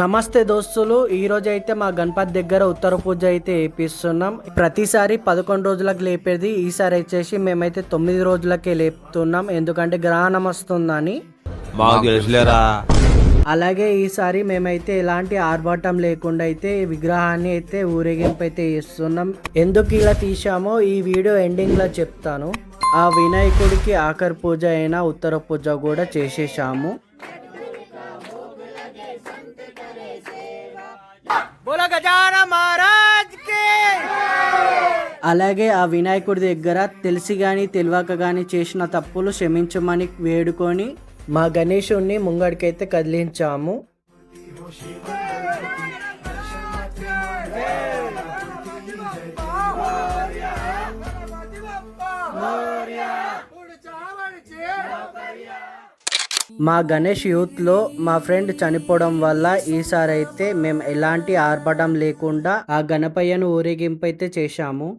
నమస్తే దోస్తులు ఈ రోజు అయితే మా గణపతి దగ్గర ఉత్తర పూజ అయితే వేపిస్తున్నాం ప్రతిసారి పదకొండు రోజులకు లేపేది ఈసారి వచ్చేసి మేమైతే తొమ్మిది రోజులకే లేపుతున్నాం. ఎందుకంటే గ్రహణం వస్తుందని. అలాగే ఈసారి మేమైతే ఎలాంటి ఆర్భాటం లేకుండా అయితే విగ్రహాన్ని అయితే ఊరేగింపు అయితే చేస్తున్నాం. ఎందుకు ఇలా తీసామో ఈ వీడియో ఎండింగ్లో చెప్తాను. ఆ వినాయకుడికి ఆఖరి పూజ అయినా ఉత్తర పూజ కూడా చేసేసాము అలాగే ఆ వినాయకుడి దగ్గర తెలిసి గాని తెలియక గాని చేసిన తప్పులు క్షమించమని వేడుకొని మా గణేశుణ్ణి ముంగడికైతే కదిలించాము. మా గణేష్ యూత్లో మా ఫ్రెండ్ చనిపోవడం వల్ల ఈసారి అయితే మేము ఎలాంటి ఆర్భటం లేకుండా ఆ గణపయ్యను ఊరేగింపు అయితే చేశాము.